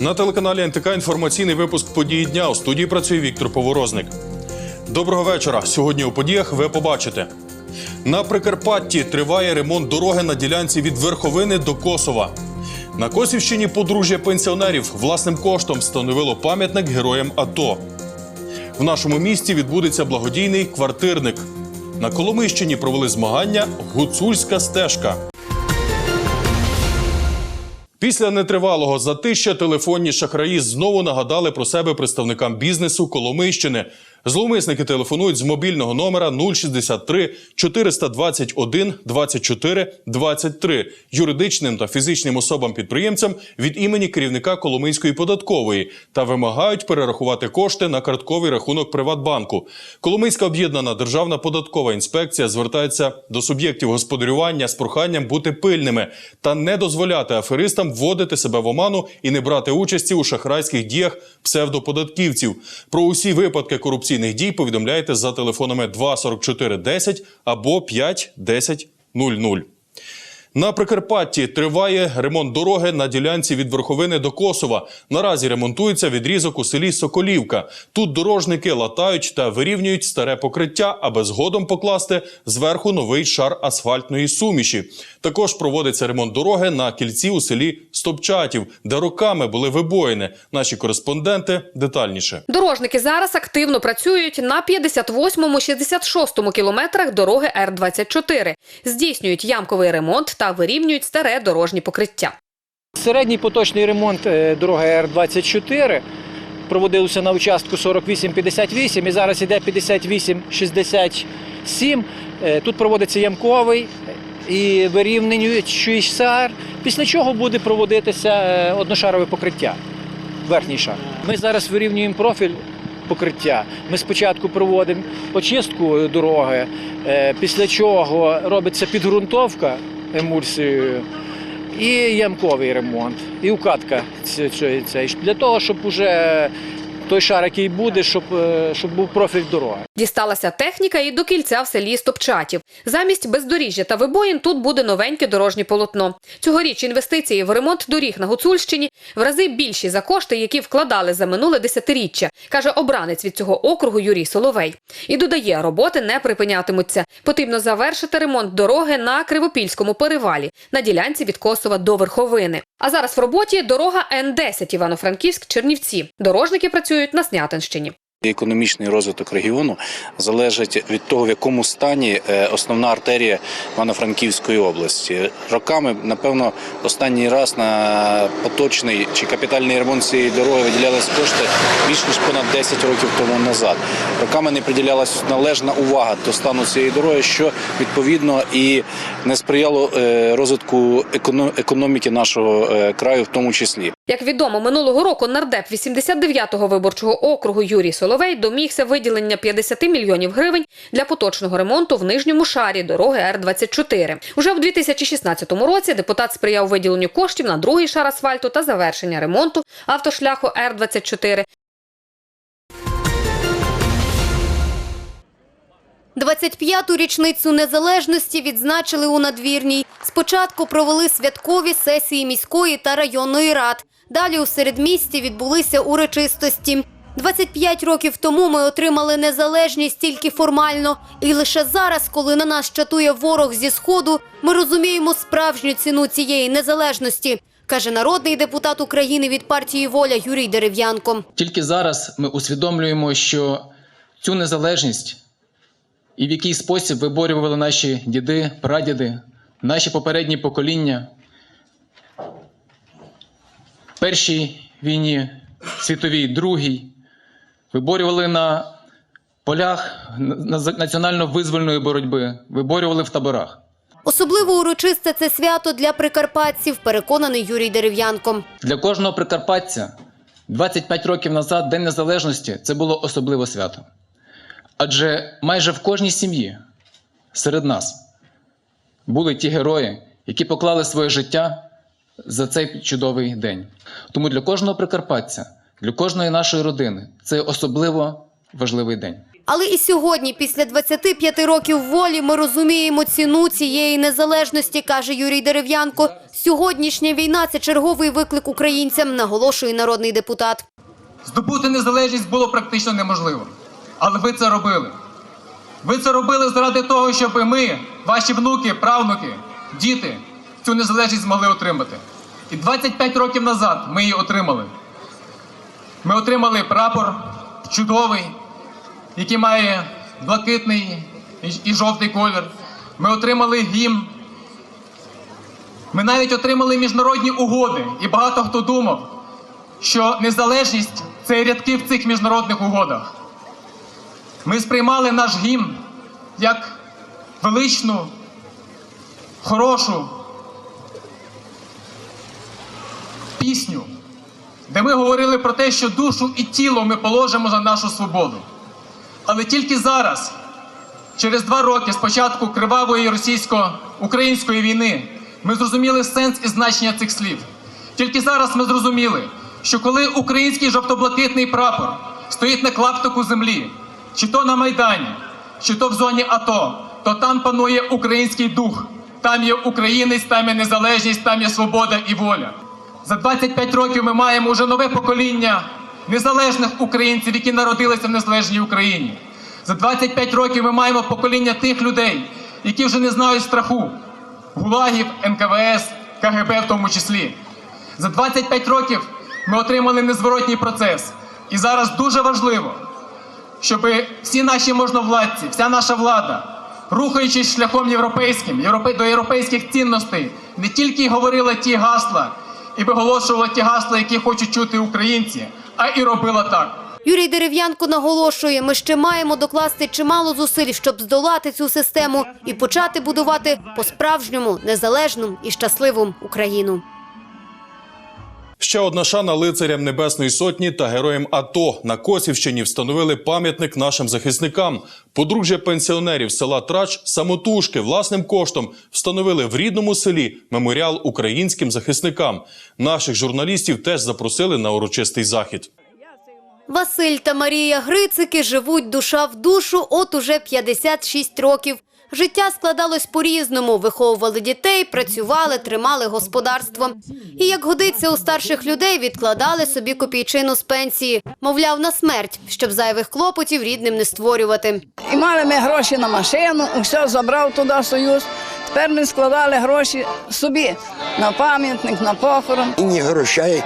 На телеканалі НТК інформаційний випуск події дня. У студії працює Віктор Поворозник. Доброго вечора. Сьогодні у подіях ви побачите. На Прикарпатті триває ремонт дороги на ділянці від Верховини до Косова. На Косівщині подружжя пенсіонерів власним коштом встановило пам'ятник героям АТО. В нашому місті відбудеться благодійний квартирник. На Коломийщині провели змагання Гуцульська стежка. Після нетривалого затища телефонні шахраї знову нагадали про себе представникам бізнесу Коломийщини. Зловмисники телефонують з мобільного номера 063 421 24 23 юридичним та фізичним особам-підприємцям від імені керівника Коломийської податкової та вимагають перерахувати кошти на картковий рахунок Приватбанку. Коломийська об'єднана державна податкова інспекція звертається до суб'єктів господарювання з проханням бути пильними та не дозволяти аферистам вводити себе в оману і не брати участі у шахрайських діях псевдоподатківців. Про усі випадки корупційних дій повідомляйте за телефонами 24410 або 5100. На Прикарпатті триває ремонт дороги на ділянці від Верховини до Косова. Наразі ремонтується відрізок у селі Соколівка. Тут дорожники латають та вирівнюють старе покриття, аби згодом покласти зверху новий шар асфальтної суміші. Також проводиться ремонт дороги на кільці у селі Стопчатів, де роками були вибоїни. Наші кореспонденти детальніше. Дорожники зараз активно працюють на 58-66 кілометрах дороги Р-24. Здійснюють ямковий ремонт та вирівнюють старе дорожнє покриття. Середній поточний ремонт е, дороги Р-24 проводився на участку 48-58 і зараз іде 58-67. Е, Тут проводиться ямковий і вирівнюючий шар, після чого буде проводитися е, одношарове покриття, верхній шар. Ми зараз вирівнюємо профіль покриття. Ми спочатку проводимо очистку дороги, після чого робиться підґрунтовка емульсією і ямковий ремонт, і цієї. для того, щоб уже той шар, який буде, щоб, е, щоб був профіль дороги. Дісталася техніка і до кільця в селі Стопчатів. Замість бездоріжжя та вибоїн тут буде новеньке дорожнє полотно. Цьогоріч інвестиції в ремонт доріг на Гуцульщині в рази більші за кошти, які вкладали за минуле десятиріччя, каже обранець від цього округу Юрій Соловей. І додає, роботи не припинятимуться. Потрібно завершити ремонт дороги на Кривопільському перевалі на ділянці від Косова до Верховини. А зараз в роботі дорога Н-10 Івано-Франківськ-Чернівці. Дорожники працюють на Снятинщині. Економічний розвиток регіону залежить від того, в якому стані е, основна артерія Івано-Франківської області. Роками, напевно, останній раз на поточний чи капітальний ремонт цієї дороги виділялись кошти більш ніж понад 10 років тому назад. Роками не приділялась належна увага до стану цієї дороги, що відповідно і не сприяло е, розвитку еконо- економіки нашого е, краю, в тому числі. Як відомо, минулого року нардеп 89-го виборчого округу Юрій Соловей домігся виділення 50 мільйонів гривень для поточного ремонту в нижньому шарі дороги Р-24. Уже в 2016 році депутат сприяв виділенню коштів на другий шар асфальту та завершення ремонту автошляху Р-24. 25-ту річницю незалежності відзначили у надвірній. Спочатку провели святкові сесії міської та районної рад. Далі у середмісті відбулися урочистості. 25 років тому ми отримали незалежність тільки формально. І лише зараз, коли на нас чатує ворог зі сходу, ми розуміємо справжню ціну цієї незалежності, каже народний депутат України від партії Воля Юрій Дерев'янко. Тільки зараз ми усвідомлюємо, що цю незалежність і в який спосіб виборювали наші діди, прадіди, наші попередні покоління. Першій війні, світовій, другій, виборювали на полях національно-визвольної боротьби, виборювали в таборах. Особливо урочисте це свято для прикарпатців, переконаний Юрій Дерев'янко. Для кожного прикарпатця 25 років назад День Незалежності це було особливе свято. Адже майже в кожній сім'ї серед нас були ті герої, які поклали своє життя за цей чудовий день. Тому для кожного прикарпатця, для кожної нашої родини це особливо важливий день. Але і сьогодні, після 25 років волі, ми розуміємо ціну цієї незалежності, каже Юрій Дерев'янко. Сьогоднішня війна – це черговий виклик українцям, наголошує народний депутат. Здобути незалежність було практично неможливо. Але ви це робили. Ви це робили заради того, щоб ми, ваші внуки, правнуки, діти цю незалежність змогли отримати. І 25 років назад ми її отримали. Ми отримали прапор чудовий, який має блакитний і- жовтий колір. Ми отримали гімн. Ми навіть отримали міжнародні угоди. І багато хто думав, що незалежність це рядки в цих міжнародних угодах. Ми сприймали наш гімн як величну, хорошу пісню, де ми говорили про те, що душу і тіло ми положимо за нашу свободу. Але тільки зараз, через два роки з початку кривавої російсько-української війни, ми зрозуміли сенс і значення цих слів. Тільки зараз ми зрозуміли, що коли український жовто-блакитний прапор стоїть на клаптику землі, чи то на Майдані, чи то в зоні АТО, то там панує український дух. Там є українець, там є незалежність, там є свобода і воля. За 25 років ми маємо вже нове покоління незалежних українців, які народилися в незалежній Україні. За 25 років ми маємо покоління тих людей, які вже не знають страху, гулагів, НКВС, КГБ в тому числі. За 25 років ми отримали незворотній процес. І зараз дуже важливо, щоб всі наші можновладці, вся наша влада, рухаючись шляхом європейським, європе- до європейських цінностей, не тільки говорила ті гасла і виголошувала ті гасла, які хочуть чути українці, а і робила так. Юрій Дерев'янко наголошує, ми ще маємо докласти чимало зусиль, щоб здолати цю систему і почати будувати по-справжньому незалежну і щасливу Україну. Ще одна шана лицарям Небесної Сотні та героям АТО на Косівщині встановили пам'ятник нашим захисникам. Подружжя пенсіонерів села Трач самотужки власним коштом встановили в рідному селі меморіал українським захисникам. Наших журналістів теж запросили на урочистий захід. Василь та Марія Грицики живуть душа в душу от уже 56 років. Життя складалось по-різному. Виховували дітей, працювали, тримали господарство. І як годиться у старших людей, відкладали собі копійчину з пенсії. Мовляв, на смерть, щоб зайвих клопотів рідним не створювати. І мали ми гроші на машину, все забрав туди Союз. Тепер ми складали гроші собі на пам'ятник, на похорон. І ні грошей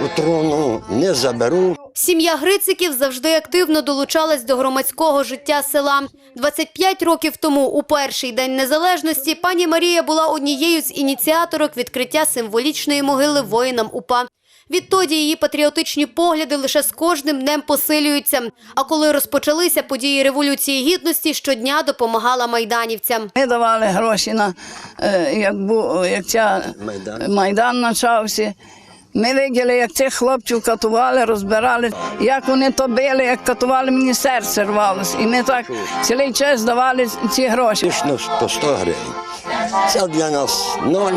у трону не заберу. Сім'я Грициків завжди активно долучалась до громадського життя села. 25 років тому, у перший день незалежності, пані Марія була однією з ініціаторок відкриття символічної могили воїнам УПА. Відтоді її патріотичні погляди лише з кожним днем посилюються. А коли розпочалися події Революції Гідності, щодня допомагала майданівцям. Ми давали гроші на е, як, бу, як ця Майдан. майдан почався. Ми виділи, як цих хлопців катували, розбирали, як вони то били, як катували, мені серце рвалося. І ми так цілий час давали ці гроші. По 100 гривень. Це для нас ноль,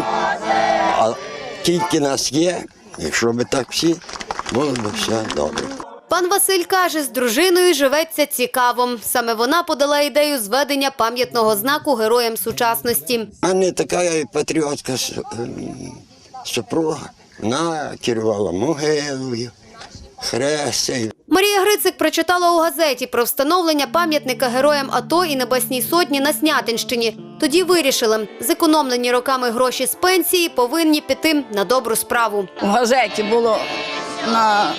а тільки нас є, якщо би так всі, було б все добре. Пан Василь каже, з дружиною живеться цікаво. Саме вона подала ідею зведення пам'ятного знаку героям сучасності. У мене така патріотка ем, супруга. Вона керувала могилою, хрестею. Грицик прочитала у газеті про встановлення пам'ятника героям АТО і Небесній Сотні на Снятинщині. Тоді вирішили, зекономлені роками гроші з пенсії повинні піти на добру справу. У газеті було на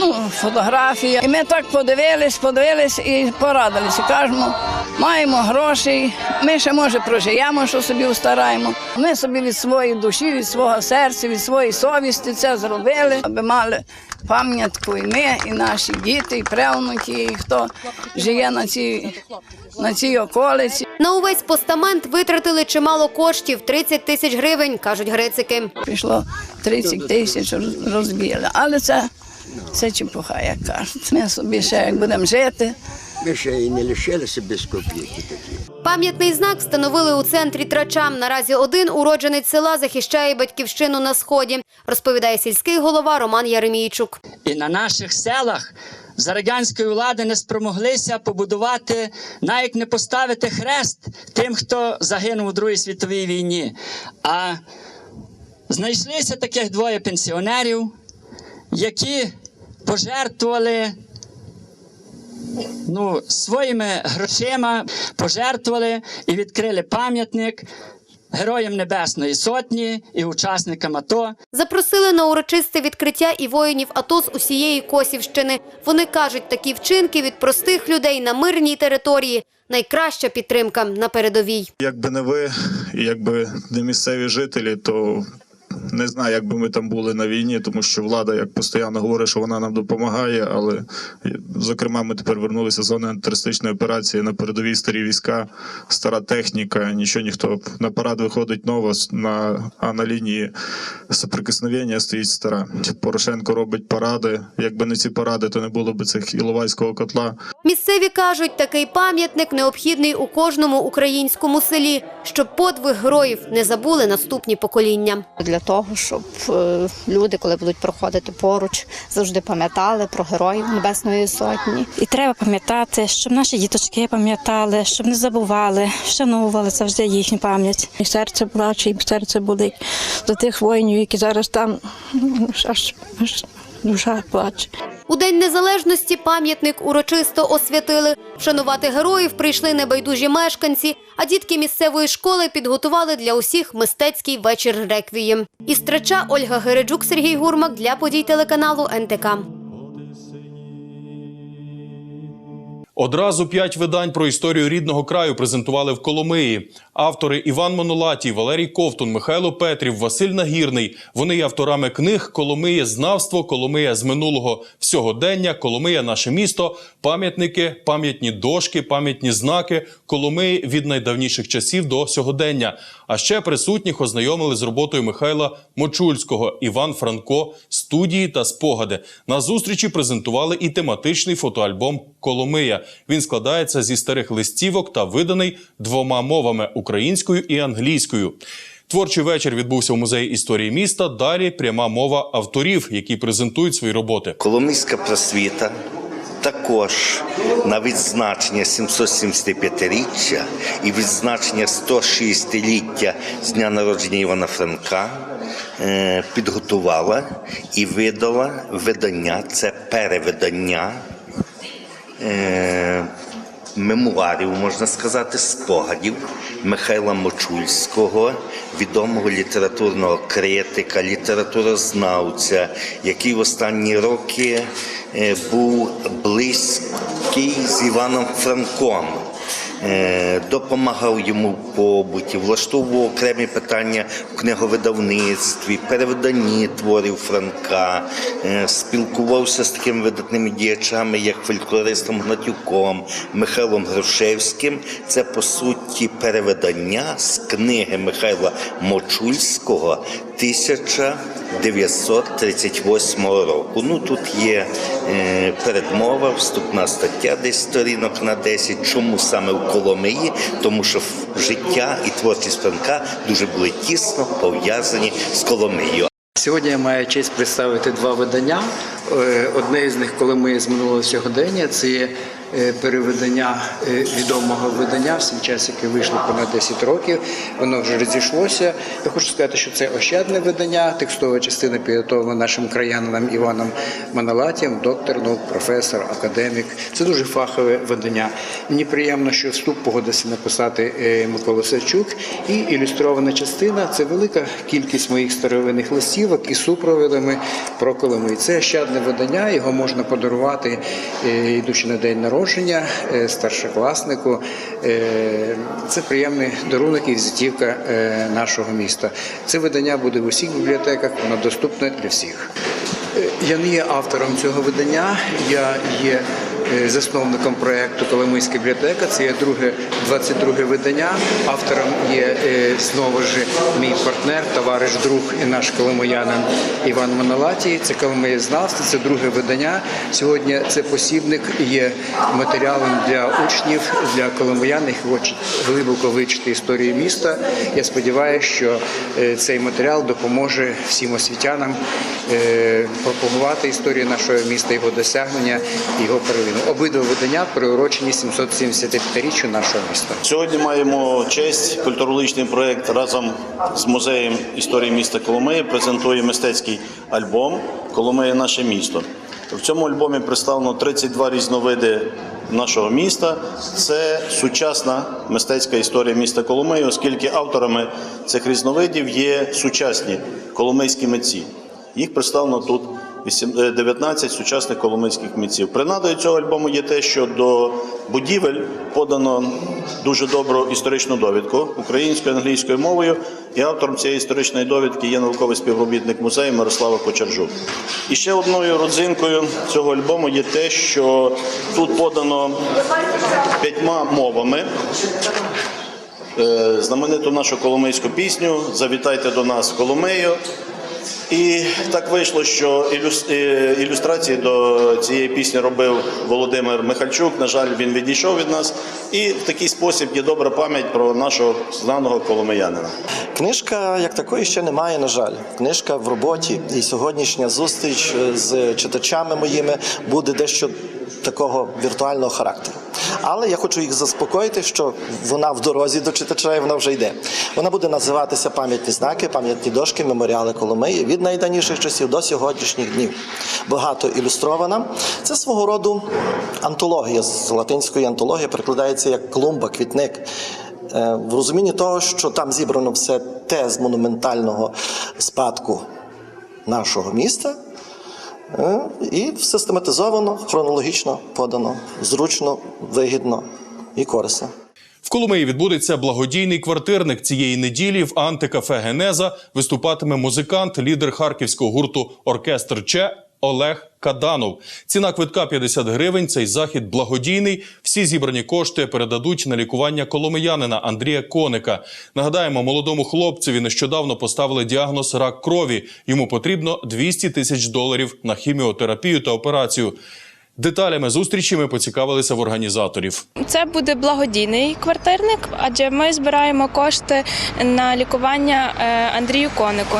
ну, фотографія. І ми так подивились, подивились і порадилися. Кажемо, маємо грошей, ми ще може прожиємо, що собі устараємо. Ми собі від своєї душі, від свого серця, від своєї совісті це зробили, аби мали пам'ятку і ми, і наші діти, і правнуки, і хто живе на цій, на цій околиці. На увесь постамент витратили чимало коштів 30 тисяч гривень, кажуть Грицики. Пішло 30 тисяч роз- розбили. Але це, це чепуха, як кажуть. Ми собі ще як будемо жити. Ми ще і не лишилися без копійки такі. Пам'ятний знак встановили у центрі Трачам. Наразі один уродженець села захищає батьківщину на сході, розповідає сільський голова Роман Яремійчук. І на наших селах за радянської влади не спромоглися побудувати, навіть не поставити хрест тим, хто загинув у Другій світовій війні. А знайшлися таких двоє пенсіонерів, які пожертвували ну, своїми грошима, пожертвували і відкрили пам'ятник Героям Небесної Сотні і учасникам АТО. Запросили на урочисте відкриття і воїнів АТО з усієї Косівщини. Вони кажуть, такі вчинки від простих людей на мирній території – найкраща підтримка на передовій. Якби не ви, якби не місцеві жителі, то не знаю, як би ми там були на війні, тому що влада, як постійно говорить, що вона нам допомагає. Але зокрема, ми тепер вернулися з зони антитерористичної операції на передовій старі війська, стара техніка. Нічого ніхто на парад виходить нова, на а на лінії соприкосновення стоїть стара. Порошенко робить паради. Якби не ці паради, то не було б цих Іловайського котла. Місцеві кажуть, такий пам'ятник необхідний у кожному українському селі, щоб подвиг героїв не забули наступні покоління. для того, щоб е, люди, коли будуть проходити поруч, завжди пам'ятали про героїв Небесної Сотні. І треба пам'ятати, щоб наші діточки пам'ятали, щоб не забували, вшановували завжди їхню пам'ять. І серце плаче, і серце болить за тих воїнів, які зараз там ну, аж, аж душа плаче. У День Незалежності пам'ятник урочисто освятили. Вшанувати героїв прийшли небайдужі мешканці, а дітки місцевої школи підготували для усіх мистецький вечір реквієм. Істрача Ольга Гереджук, Сергій Гурмак для подій телеканалу НТК. Одразу п'ять видань про історію рідного краю презентували в Коломиї. Автори Іван Монолатій, Валерій Ковтун, Михайло Петрів, Василь Нагірний. Вони є авторами книг Коломиє знавство, Коломия з минулого всьогодення, Коломия наше місто, пам'ятники, пам'ятні дошки, пам'ятні знаки, Коломиї від найдавніших часів до сьогодення. А ще присутніх ознайомили з роботою Михайла Мочульського, Іван Франко, студії та спогади. На зустрічі презентували і тематичний фотоальбом Коломия. Він складається зі старих листівок та виданий двома мовами українською і англійською. Творчий вечір відбувся у музеї історії міста. Далі пряма мова авторів, які презентують свої роботи. Коломийська просвіта також на відзначення 775-річчя і відзначення 106-ліття з дня народження Івана Франка е, підготувала і видала видання, це перевидання е, мемуарів, можна сказати, спогадів Михайла Мочульського, відомого літературного критика, літературознавця, який в останні роки е, був близький з Іваном Франком. Е, Допомагав йому в побуті, влаштовував окремі питання в книговидавництві, перевиданні творів Франка, е, спілкувався з такими видатними діячами, як фольклористом Гнатюком, Михайлом Грушевським. Це по суті перевидання з книги Михайла Мочульського 1938 року. Ну тут є е, передмова, вступна стаття, десь сторінок на 10. Чому саме в Коломиї? Тому що життя і творчість Франка дуже були тісно пов'язані з Коломиєю. Сьогодні я маю честь представити два видання. Е, Одне з них, коли ми з минулого сьогодення, це є е, перевидання е, відомого видання в свій час, яке вийшло понад 10 років. Воно вже розійшлося. Я хочу сказати, що це ощадне видання. Текстова частина підготовлена нашим краянином Іваном Маналатєм, доктор наук, професор, академік. Це дуже фахове видання. Мені приємно, що вступ погодився написати е, Микола Савчук. І ілюстрована частина це велика кількість моїх старовинних листівок із супровідами про Коломий. Це ощадне видання, його можна подарувати, йдучи на день народження е, старшокласнику. Е, Це приємний дарунок і візитівка е, нашого міста. Це видання буде в усіх бібліотеках, воно доступне для всіх. Я не є автором цього видання, я є засновником проєкту Коломийська бібліотека. Це є друге 22 видання. Автором є е, знову ж мій партнер, товариш, друг і наш коломиянин Іван Монолатій. Це Коломиєзнавство, це друге видання. Сьогодні це посібник є матеріалом для учнів, для коломиян, які хочуть глибоко вивчити історію міста. Я сподіваюся, що е, цей матеріал допоможе всім освітянам е, пропагувати історію нашого міста, його досягнення, його первину. Обидва видання приурочені 775-річчю нашого міста. Сьогодні маємо честь. Культурологічний проєкт разом з музеєм історії міста Коломиї презентує мистецький альбом Коломия наше місто. В цьому альбомі представлено 32 різновиди нашого міста. Це сучасна мистецька історія міста Коломиї, оскільки авторами цих різновидів є сучасні коломийські митці. Їх представлено тут 19 сучасних коломийських митців. Принадою цього альбому є те, що до будівель подано дуже добру історичну довідку українською англійською мовою. І автором цієї історичної довідки є науковий співробітник музею Мирослава Кочержук. І ще одною родзинкою цього альбому є те, що тут подано п'ятьма мовами е, знамениту нашу коломийську пісню Завітайте до нас в Коломию. І так вийшло, що е, ілюстрації до цієї пісні робив Володимир Михальчук. На жаль, він відійшов від нас. І в такий спосіб є добра пам'ять про нашого знаного коломиянина. Книжка як такої ще немає, на жаль. Книжка в роботі. І сьогоднішня зустріч е, з читачами моїми буде дещо такого віртуального характеру. Але я хочу їх заспокоїти, що вона в дорозі до читача і вона вже йде. Вона буде називатися пам'ятні знаки, пам'ятні дошки, меморіали Коломиї від найдавніших часів до сьогоднішніх днів. Багато ілюстрована. Це свого роду антологія з латинської антологія перекладається як клумба, квітник. Е, В розумінні того, що там зібрано все те з монументального спадку нашого міста, і систематизовано, хронологічно подано, зручно, вигідно і корисно. В Коломиї відбудеться благодійний квартирник цієї неділі. В антикафе Генеза виступатиме музикант, лідер харківського гурту Оркестр Че Олег Каданов. Ціна квитка 50 гривень. Цей захід благодійний. Всі зібрані кошти передадуть на лікування коломиянина Андрія Коника. Нагадаємо, молодому хлопцеві нещодавно поставили діагноз рак крові. Йому потрібно 200 тисяч доларів на хіміотерапію та операцію. Деталями зустрічі ми поцікавилися в організаторів. Це буде благодійний квартирник, адже ми збираємо кошти на лікування е, Андрію Конику.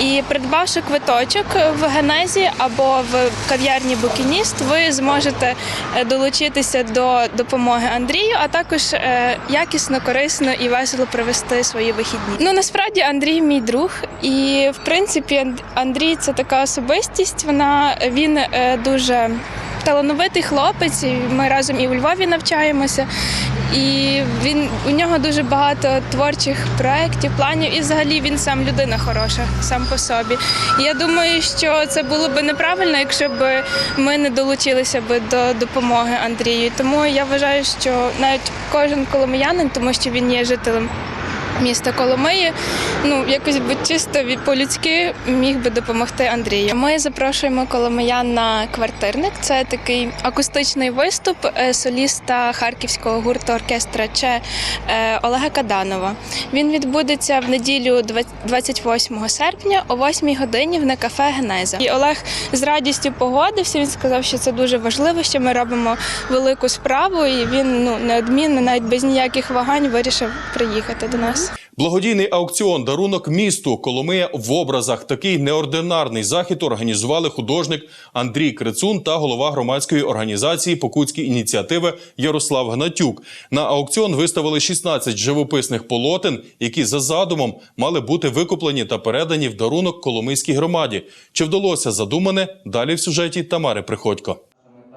І придбавши квиточок в генезі або в кав'ярні Букініст, ви зможете е, долучитися до допомоги Андрію, а також е, якісно, корисно і весело провести свої вихідні. Ну насправді Андрій мій друг, і в принципі Анд- Андрій це така особистість. Вона він дуже талановитий хлопець. Ми разом і у Львові навчаємося. І він у нього дуже багато творчих проєктів, планів, і взагалі він сам людина хороша, сам по собі. Я думаю, що це було б неправильно, якщо б ми не долучилися б до допомоги Андрію. Тому я вважаю, що навіть кожен коломиянин, тому що він є жителем міста Коломиї, ну якось би чисто по-людськи міг би допомогти Андрію. Ми запрошуємо коломиян на квартирник. Це такий акустичний виступ е, соліста харківського гурту оркестра Че Олега Каданова. Він відбудеться в неділю 20 28 серпня о 8 годині в некафе Генеза. І Олег з радістю погодився. Він сказав, що це дуже важливо, що ми робимо велику справу, і він ну неодмінно, навіть без ніяких вагань, вирішив приїхати до нас. Благодійний аукціон Дарунок місту Коломия в образах. Такий неординарний захід організували художник Андрій Крицун та голова громадської організації Покутські ініціативи Ярослав Гнатюк. На аукціон виставили 16 живописних полотен, які за задумом мали бути викуплені та передані в дарунок Коломийській громаді. Чи вдалося задумане? Далі в сюжеті Тамари Приходько.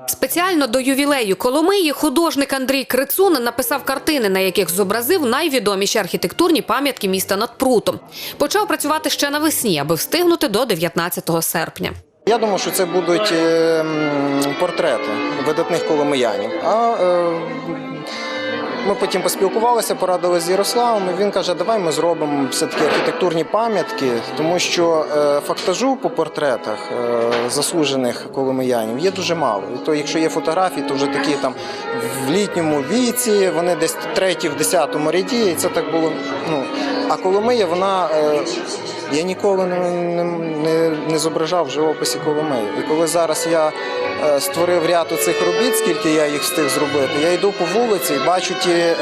Спеціально до ювілею Коломиї художник Андрій Крицун написав картини, на яких зобразив найвідоміші архітектурні пам'ятки міста над Прутом. Почав працювати ще навесні, аби встигнути до 19 серпня. Я думаю, що це будуть е, портрети видатних коломиянів. А е, Ми потім поспілкувалися, порадили з Ярославом. і Він каже, давай ми зробимо все-таки архітектурні пам'ятки, тому що е, фактажу по портретах е, заслужених коломиянів є дуже мало. І то, якщо є фотографії, то вже такі там в літньому віці, вони десь треті в десятому ряді, і це так було. Ну, а Коломия, вона. Е, я ніколи не, не, не, зображав в живописі Коломиї. І коли зараз я створив ряд оцих робіт, скільки я їх встиг зробити, я йду по вулиці і бачу ті е,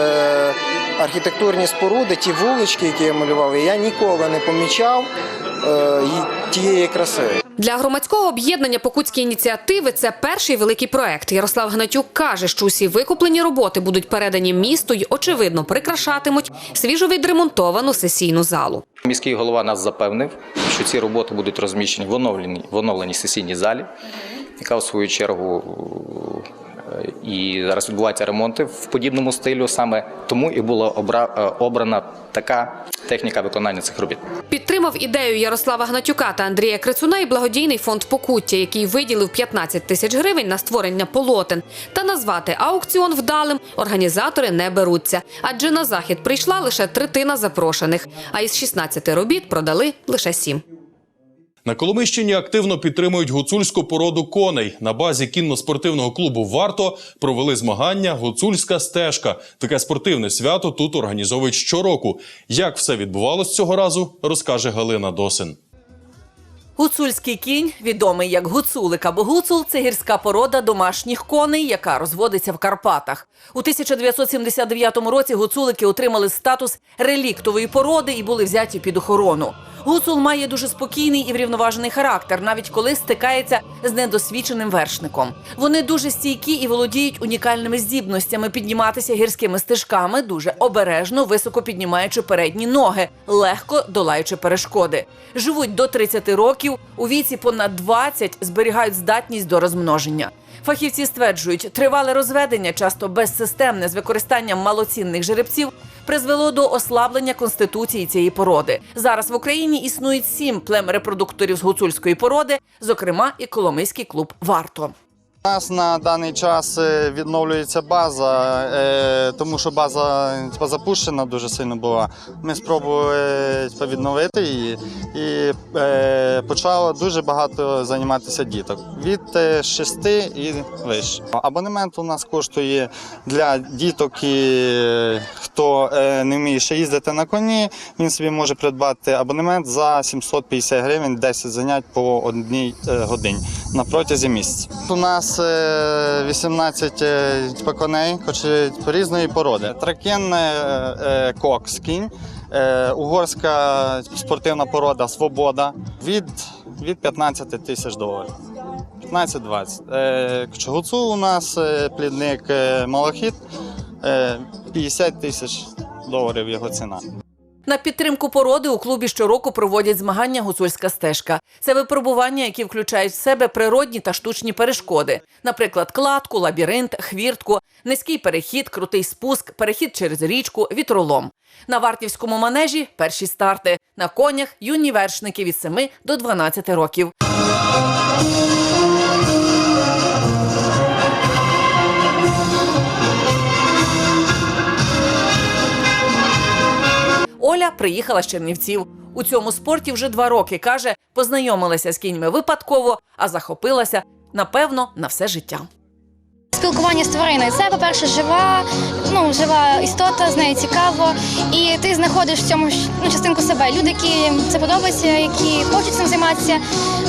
архітектурні споруди, ті вулички, які я малював, і я ніколи не помічав е, тієї краси. Для громадського об'єднання Покутські ініціативи це перший великий проект. Ярослав Гнатюк каже, що усі викуплені роботи будуть передані місту й, очевидно, прикрашатимуть свіжо відремонтовану сесійну залу. Міський голова нас запевнив, що ці роботи будуть розміщені в оновленій, в оновленій сесійній залі, яка в свою чергу е, і зараз відбуваються ремонти в подібному стилю. Саме тому і була е, обрана така техніка виконання цих робіт. Підтримав ідею Ярослава Гнатюка та Андрія Крицуна і благодійний фонд Покуття, який виділив 15 тисяч гривень на створення полотен. Та назвати аукціон вдалим організатори не беруться, адже на захід прийшла лише третина запрошених, а із 16 робіт продали лише 7. На Коломищині активно підтримують гуцульську породу коней. На базі кінно-спортивного клубу Варто провели змагання Гуцульська стежка. Таке спортивне свято тут організовують щороку. Як все відбувалось цього разу, розкаже Галина Досин. Гуцульський кінь, відомий як гуцулик або гуцул, це гірська порода домашніх коней, яка розводиться в Карпатах. У 1979 році гуцулики отримали статус реліктової породи і були взяті під охорону. Гуцул має дуже спокійний і врівноважений характер, навіть коли стикається з недосвідченим вершником. Вони дуже стійкі і володіють унікальними здібностями підніматися гірськими стежками, дуже обережно, високо піднімаючи передні ноги, легко долаючи перешкоди. Живуть до 30 років, у віці понад 20 зберігають здатність до розмноження. Фахівці стверджують, тривале розведення, часто безсистемне з використанням малоцінних жеребців, призвело до ослаблення конституції цієї породи. Зараз в Україні існують сім плем репродукторів з гуцульської породи, зокрема і Коломийський клуб Варто. У нас на даний час е, відновлюється база, е, тому що база запущена дуже сильно була. Ми спробували е, відновити її і почало дуже багато займатися діток від 6 і вище. Абонемент у нас коштує для діток, хто не вміє ще їздити на коні. Він собі може придбати абонемент за 750 гривень, 10 занять по одній годині на протязі місяця. У нас е, 18 е, типу, коней, хоч різної породи. Тракен е, кокс кінь, угорська спортивна порода Свобода від, від 15 тисяч доларів. 15-20. Е, Гуцул у нас плідник малахіт, е, 50 тисяч доларів його ціна. На підтримку породи у клубі щороку проводять змагання гуцульська стежка. Це випробування, які включають в себе природні та штучні перешкоди, наприклад, кладку, лабіринт, хвіртку, низький перехід, крутий спуск, перехід через річку, вітролом. На вартівському манежі перші старти. На конях юні вершники від 7 до 12 років. Оля приїхала з Чернівців. У цьому спорті вже два роки каже, познайомилася з кіньми випадково, а захопилася напевно на все життя. Спілкування з твариною це, по-перше, жива, ну, жива істота, з нею цікаво. І ти знаходиш в цьому ну, частинку себе. Люди, які це подобається, які хочуть цим займатися,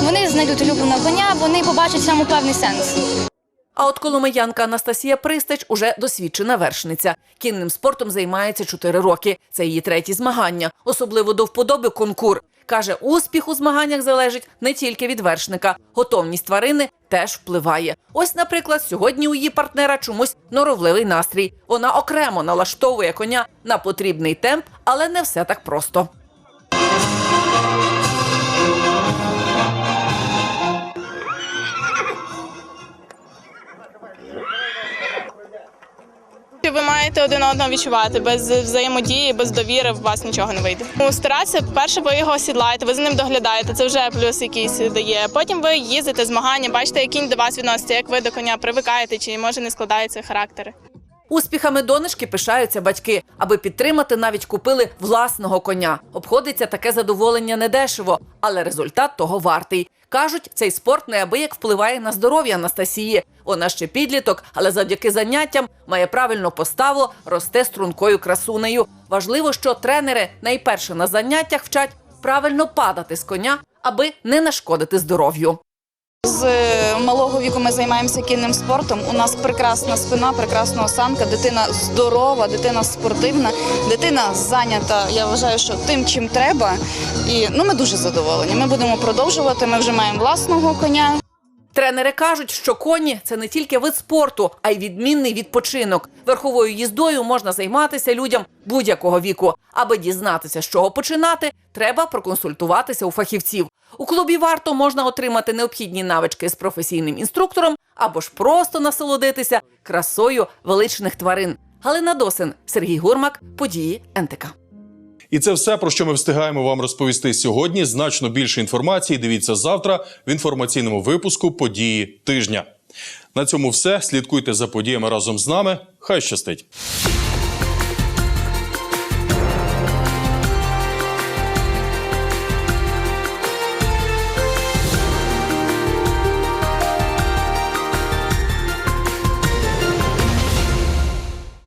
вони знайдуть улюбленого коня, вони побачать в цьому певний сенс. А от коломиянка Анастасія Пристач уже досвідчена вершниця. Кінним спортом займається 4 роки. Це її треті змагання. Особливо до вподоби конкур. Каже, успіх у змаганнях залежить не тільки від вершника. Готовність тварини теж впливає. Ось, наприклад, сьогодні у її партнера чомусь норовливий настрій. Вона окремо налаштовує коня на потрібний темп, але не все так просто. Ви маєте один одного відчувати без взаємодії, без довіри у вас нічого не вийде. Ну, Старатися, перше, ви його сідлаєте, ви за ним доглядаєте. Це вже плюс якийсь дає. Потім ви їздите змагання, бачите, як кінь до вас відноситься, як ви до коня привикаєте, чи може не складаються характери. Успіхами донечки пишаються батьки. Аби підтримати, навіть купили власного коня. Обходиться таке задоволення недешево, але результат того вартий. Кажуть, цей спорт неабияк впливає на здоров'я Анастасії. Вона ще підліток, але завдяки заняттям має правильну поставу, росте стрункою красунею. Важливо, що тренери найперше на заняттях вчать правильно падати з коня, аби не нашкодити здоров'ю. З е, малого віку ми займаємося кінним спортом. У нас прекрасна спина, прекрасна осанка, дитина здорова, дитина спортивна, дитина зайнята. Я вважаю, що тим, чим треба. І ну ми дуже задоволені. Ми будемо продовжувати. Ми вже маємо власного коня. Тренери кажуть, що коні це не тільки вид спорту, а й відмінний відпочинок. Верховою їздою можна займатися людям будь-якого віку. Аби дізнатися, з чого починати, треба проконсультуватися у фахівців. У клубі варто можна отримати необхідні навички з професійним інструктором або ж просто насолодитися красою величних тварин. Галина Досин, Сергій Гурмак, події НТК. І це все, про що ми встигаємо вам розповісти сьогодні. Значно більше інформації дивіться завтра в інформаційному випуску події тижня. На цьому все. Слідкуйте за подіями разом з нами. Хай щастить!